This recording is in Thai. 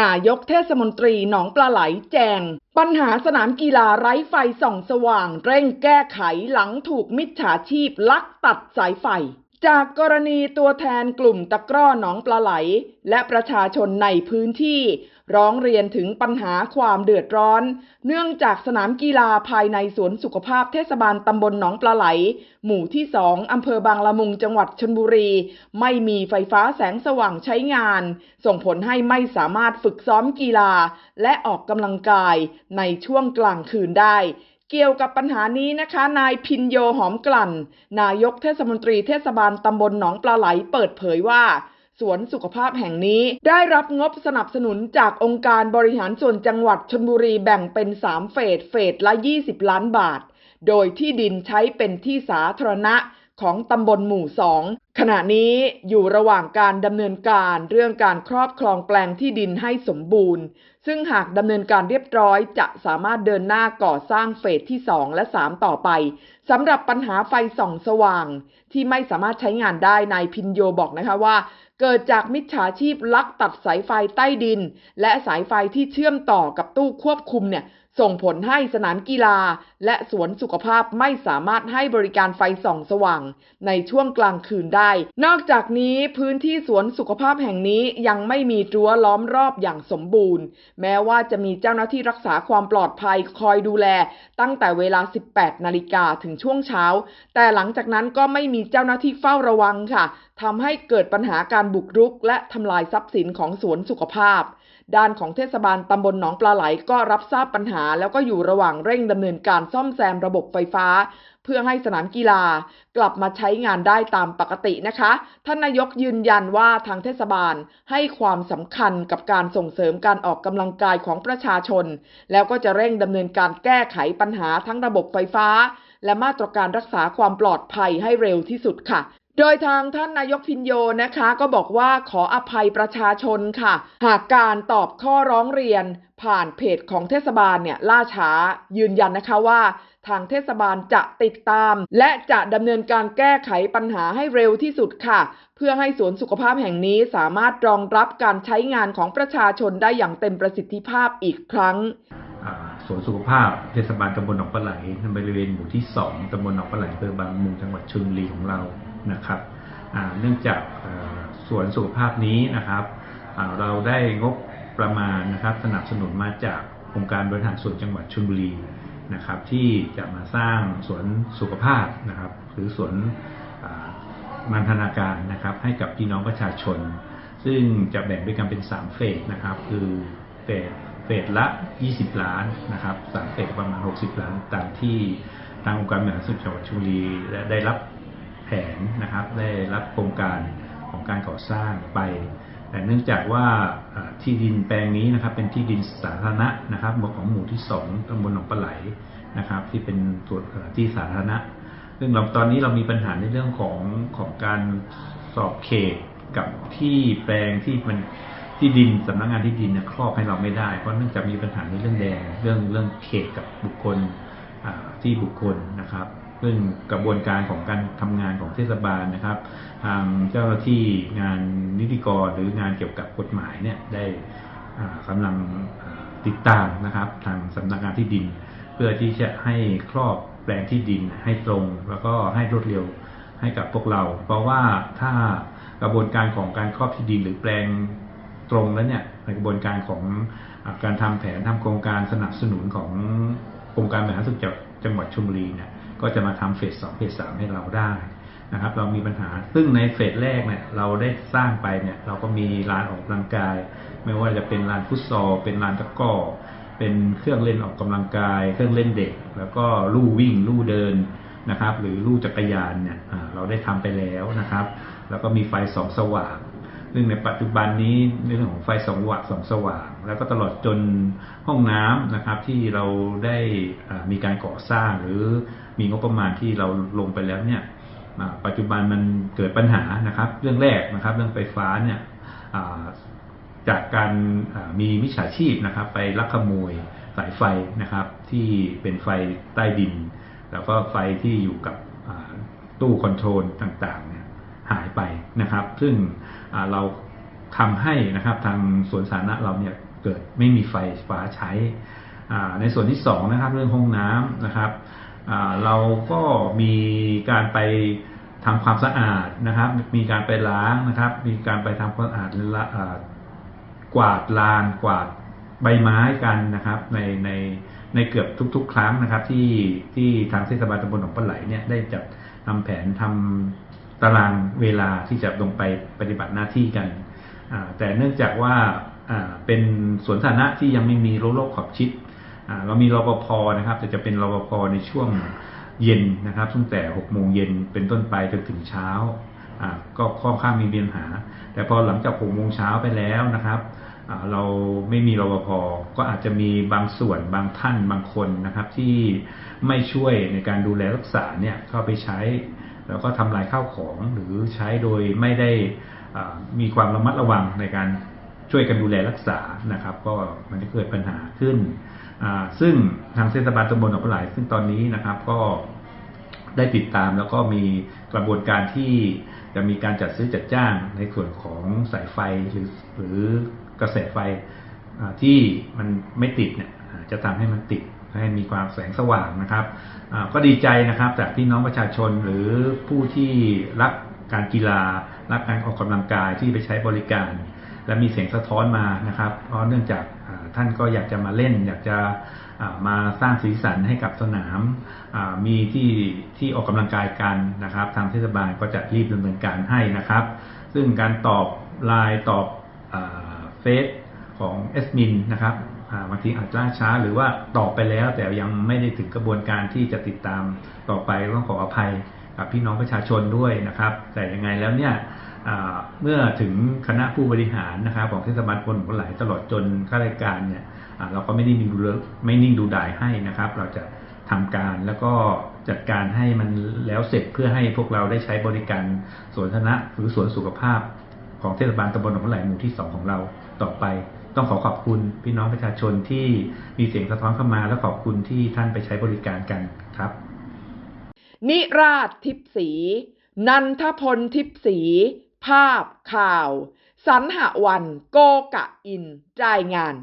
นายกเทศมนตรีหนองปลาไหลแจง ปัญหาสนามกีฬาไร้ไฟส่องสว่าง เร่งแก้ไขหลังถูกมิจฉาชีพลักตัดสายไฟ จากกรณีตัวแทนกลุ่มตะกร้อหนองปลาไหล และประชาชนในพื้นที่ ร้องเรียนถึงปัญหาความเดือดร้อน เนื่องจากสนามกีฬาภายในสวนสุขภาพเทศบาลตำบลหนองปลาไหล หมู่ที่สองอำเภอบางละมุงจังหวัดชนบุรี ไม่มีไฟฟ้าแสงสว่างใช้งาน ส่งผลให้ไม่สามารถฝึกซ้อมกีฬา และออกกำลังกายในช่วงกลางคืนได้เกี่ยวกับปัญหานี้นะคะ นายพินโยหอมกลั่น นายกเทศมนตรีเทศบาลตำบลหนองปลาไหลเปิดเผยว่า วนสุขภาพแห่งนี้ ได้รับงบสนับสนุนจากองค์การบริหารส่วนจังหวัดชนบุรีแบ่งเป็น 3 เฟสเฟสละ 20 ล้านบาท โดยที่ดินใช้เป็นที่สาธารณะของตำบลหมู่2ขณะนี้อยู่ระหว่างการดำเนินการเรื่องการครอบครองแปลงที่ดินให้สมบูรณ์ ซึ่งหากดำเนินการเรียบร้อยจะสามารถเดินหน้าก่อสร้างเฟสที่ 2 และ 3 ต่อไปสำหรับปัญหาไฟส่องสว่าง ที่ไม่สามารถใช้งานได้นายพินโยบอกนะคะว่า เกิดจากมิจฉาชีพลักตัดสายไฟใต้ดิน และสายไฟที่เชื่อมต่อกับตู้ควบคุมเนี่ย ส่งผลให้สนามกีฬา และสวนสุขภาพไม่สามารถให้บริการไฟส่องสว่าง ในช่วงกลางคืนได้ นอกจากนี้พื้นที่สวนสุขภาพแห่งนี้ยังไม่มีรั้วล้อมรอบอย่างสมบูรณ์ แม้ว่าจะมีเจ้าหน้าที่รักษาความปลอดภัยคอยดูแล ตั้งแต่เวลา 18 นาฬิกาถึงช่วงเช้า แต่หลังจากนั้นก็ไม่มีเจ้าหน้าที่เฝ้าระวังค่ะทำให้เกิดปัญหาการบุกรุก และทำลายทรัพย์สินของสวนสุขภาพ ด้านของเทศบาลตำบลหนองปลาไหลก็รับทราบปัญหา แล้วก็อยู่ระหว่างเร่งดำเนินการซ่อมแซมระบบไฟฟ้า เพื่อให้สนามกีฬา กลับมาใช้งานได้ตามปกตินะคะ ท่านนายกยืนยันว่าทางเทศบาลให้ความสำคัญกับการส่งเสริมการออกกำลังกายของประชาชน แล้วก็จะเร่งดำเนินการแก้ไขปัญหาทั้งระบบไฟฟ้า และมาตรการรักษาความปลอดภัยให้เร็วที่สุดค่ะ โดยทางท่านนายกพินโยนะคะ ก็บอกว่าขออภัยประชาชนค่ะ หากการตอบข้อร้องเรียน ผ่านเพจของเทศบาลเนี่ยล่าช้ายืนยันนะคะว่าทางเทศบาลจะติดตาม และจะดำเนินการแก้ไขปัญหาให้เร็วที่สุดค่ะ เพื่อให้สวนสุขภาพแห่งนี้สามารถรองรับการใช้งานของประชาชนได้อย่างเต็มประสิทธิภาพอีกครั้งสวนสุขภาพเทศบาลตำบลหนองปลาไหลในบริเวณหมู่ที่ 2ตำบลหนองปลาไหลอำเภอบางมุงจังหวัดชลบุรีของเรา นะครับเนื่องจากสวนสุขภาพนี้นะครับเราได้งบประมาณนะครับสนับสนุนมาจากองค์การบริหารส่วนจังหวัดชลบุรีนะครับ ที่จะมาสร้างสวนสุขภาพนะครับ หรือสวนอ่านันทนาการนะครับ ให้กับพี่น้องประชาชน ซึ่งจะแบ่งด้วยกันเป็น 3 เฟสนะครับ คือเฟสเฟสละ 20 ล้านนะครับสามเฟสประมาณ 60 ล้านตามที่ทางองค์การบริหารส่วนจังหวัดชลบุรีได้ได้รับ นนะครับได้รับโครงการของการก่อสร้างไป แต่เนื่องจากว่าที่ดินแปลงนี้นะครับเป็นที่ดินสาธารณะนะครับของหมู่ที่2ตำบลหนองปลาไหลนะครับ ที่เป็นส่วนที่สาธารณะ ซึ่งเราตอนนี้เรามีปัญหาในเรื่องของของการสอบเขตกับที่แปลงที่มันที่ดินสำนักงานที่ดินเนี่ยครอบให้เราไม่ได้ เพราะเนื่องจากมีปัญหาในเรื่องแดงเรื่องเรื่องเขตกับบุคคลที่บุคคลนะครับ ซึ่งกระบวนการของการทำงานของเทศบาลนะครับ ทางเจ้าหน้าที่งานนิติกรหรืองานเกี่ยวกับกฎหมายเนี่ยได้อ่ากำลังติดตามนะครับ ทางสำนักงานที่ดิน เพื่อที่จะให้ครอบแปลงที่ดินให้ตรง แล้วก็ให้รวดเร็วให้กับพวกเรา เพราะว่าถ้ากระบวนการของการครอบที่ดินหรือแปลงตรงแล้วเนี่ยในกระบวนการของการทำแผนทำโครงการสนับสนุนขององค์การบริหารส่วนจังหวัดชลบุรีเนี่ย ก็จะมาทำเฟสสองเฟสสามให้เราได้นะครับ เรามีปัญหาซึ่งในเฟสแรกเนี่ยเราได้สร้างไปเนี่ยเราก็มีลานออกกำลังกาย ไม่ว่าจะเป็นลานฟุตซอลเป็นลานตะก้อเป็นเครื่องเล่นออกกำลังกาย เครื่องเล่นเด็ก แล้วก็ลู่วิ่งลู่เดินนะครับ หรือลู่จักรยานเนี่ยเราได้ทำไปแล้วนะครับ แล้วก็มีไฟสองสว่าง ซึ่งในปัจจุบันนี้ในเรื่องของไฟสองวัตสองสว่าง แล้วก็ตลอดจนห้องน้ำนะครับที่เราได้มีการก่อสร้างหรือมีงบประมาณที่เราลงไปแล้วเนี่ยปัจจุบันมันเกิดปัญหานะครับ เรื่องแรกนะครับเรื่องไฟฟ้าเนี่ยจากการมีมิจฉาชีพนะครับ ไปลักขโมยสายไฟนะครับ ที่เป็นไฟใต้ดิน แล้วก็ไฟที่อยู่กับตู้คอนโทรลต่างๆเนี่ย หายไปนะครับ ซึ่งเราทำให้นะครับทางสวนสาธารณะเราเนี่ยเกิดไม่มีไฟฟ้าใช้ ในส่วนที่สองนะครับเรื่องห้องน้ำนะครับเราก็มีการไปทำความสะอาดนะครับ มีการไปล้างนะครับ มีการไปทำความสะอาดกวาดลานกวาดใบไม้กันนะครับ ในในในเกือบทุก ๆ ครั้งนะครับ ที่ที่ทางเทศบาลตำบลหนองปลาไหลเนี่ยได้จัดทำแผนทำ ตารางเวลาที่จะลงไปปฏิบัติหน้าที่กัน แต่เนื่องจากว่าเป็นสวนสาธารณะที่ยังไม่มีรั้วรอบขอบชิด เรามีรปภนะครับ แต่จะเป็นรปภในช่วงเย็นนะครับตั้งแต่6โมงเย็นเป็นต้นไปจนถึงเช้าก็ค่อนข้างมีปัญหา แต่พอหลังจาก6โมงเช้าไปแล้วนะครับเราไม่มีรปภก็อาจจะมีบางส่วนบางท่านบางคนนะครับ ที่ไม่ช่วยในการดูแลรักษาเนี่ยเข้าไปใช้ แล้วก็ทำลายข้าวของหรือใช้โดยไม่ได้มีความระมัดระวังในการช่วยกันดูแลรักษานะครับ ก็มันจะเกิดปัญหาขึ้น ซึ่งทางเทศบาลตำบลหนองปลาไหลซึ่งตอนนี้นะครับก็ได้ติดตามแล้วก็มีกระบวนการที่จะมีการจัดซื้อจัดจ้างในส่วนของสายไฟหรือหรือกระแสไฟที่มันไม่ติดเนี่ยจะทำให้มันติด ให้มีความแสงสว่างนะครับก็ดีใจนะครับจากพี่น้องประชาชนหรือผู้ที่รักการกีฬารักการออกกำลังกายที่ไปใช้บริการ และมีเสียงสะท้อนมานะครับเพราะเนื่องจากท่านก็อยากจะมาเล่น อยากจะมาสร้างสีสันให้กับสนามมีที่ที่ออกกำลังกายกันนะครับ ทางเทศบาลก็จะรีบดำเนินการให้นะครับ ซึ่งการตอบไลน์ตอบเฟซของเอสมินนะครับ บางทีอาจจะล่าช้าหรือว่าตอบไปแล้ว แต่ยังไม่ได้ถึงกระบวนการที่จะติดตามต่อไปต้องขออภัยกับพี่น้องประชาชนด้วยนะครับ แต่ยังไงแล้วเนี่ยเมื่อถึงคณะผู้บริหารนะครับของเทศบาลตำบลหนองหลตลอดจนข้าราชการเนี่ยเราก็ไม่ได้นิ่งดูไม่นิ่งดูดายให้นะครับ เราจะทำการแล้วก็จัดการให้มันแล้วเสร็จเพื่อให้พวกเราได้ใช้บริการสวนสาธารณะหรือสวนสุขภาพของเทศบาลตำบลหนองไหลหมู่ที่ 2 ของเราต่อไป ต้องขอขอบคุณพี่น้องประชาชนที่มีเสียงสะท้อนเข้ามา และขอบคุณที่ท่านไปใช้บริการกันครับ นิราชทิพสี นันทพลทิพสี ภาพข่าวสันหวันโกกะอินจ่ายงาน